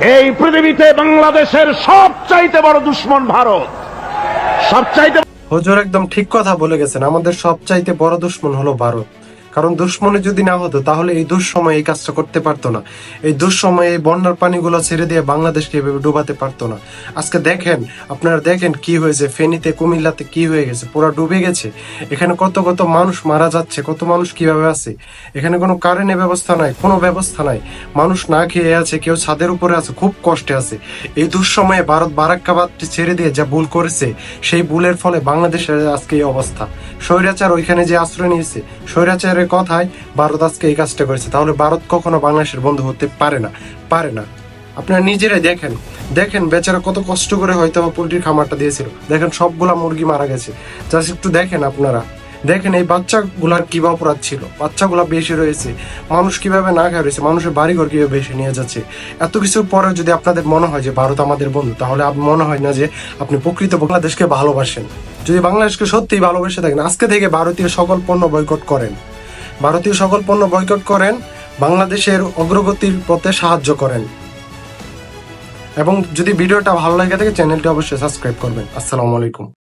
এই পৃথিবীতে বাংলাদেশের সবচাইতে বড় দুশ্মন ভারত। সবচাইতে হজুর একদম ঠিক কথা বলে গেছেন। আমাদের সবচাইতে বড় দুশ্মন হলো ভারত। কারণ দুশ্মনে যদি না হতো, তাহলে এই দুঃসময়ে এই কাজটা করতে পারতো না। এই দুঃসময়ে এই বন্যার পানিগুলো ছেড়ে দিয়ে বাংলাদেশকে এভাবে ডুবাতে পারতো না। আজকে দেখেন, আপনারা দেখেন কি হয়েছে, ফেনীতে, কুমিল্লাতে কি হয়ে গেছে, পুরা ডুবে গেছে। এখানে কত কত মানুষ মারা যাচ্ছে, কত মানুষ কীভাবে আছে? এখানে কোনো কারেন্টের ব্যবস্থা নাই, কোনো ব্যবস্থা নাই। মানুষ না খেয়ে আছে, কেউ ছাদের উপরে আছে, খুব কষ্টে আছে। এই দুঃসময়ে ভারত বারাক্কাবাদটি ছেড়ে দিয়ে যা ভুল করেছে, সেই ভুলের ফলে বাংলাদেশের আজকে এই অবস্থা। স্বৈরাচার ওইখানে যে আশ্রয় নিয়েছে স্বৈরাচারের কথায় ভারত আজকে এই কাজটা করেছে। তাহলে ভারত কখনো বাংলাদেশের বন্ধু হতে পারে না। পারে না। আপনারা নিজেরাই দেখেন। দেখেন বেচারা কত কষ্ট করে হয়তো পোলট্রির খামারটা দিয়েছিল। দেখেন সবগুলা মুরগি মারা গেছে। জাস্ট একটু দেখেন আপনারা। দেখেন এই বাচ্চাগুলার কি বা অপরাধ ছিল। বাচ্চাগুলা বেশি রয়েছে। মানুষ কীভাবে না খায় রয়েছে, মানুষের বাড়িঘর কীভাবে বেশি নিয়ে যাচ্ছে। এত কিছুর পরে যদি আপনাদের মনে হয় যে ভারত আমাদের বন্ধু, তাহলে মনে হয় না যে আপনি প্রকৃত বাংলাদেশকে ভালোবাসেন। যদি বাংলাদেশকে সত্যিই ভালোবেসে থাকেন, আজকে থেকে ভারতীয় সকল পণ্য বয়কট করেন। ভারতীয় সকল পণ্য বয়কট করেন, বাংলাদেশের অগ্রগতির পথে সাহায্য করেন। এবং যদি ভিডিওটা ভালো লাগে থাকে, চ্যানেলটি অবশ্যই সাবস্ক্রাইব করবেন। আসসালামু আলাইকুম।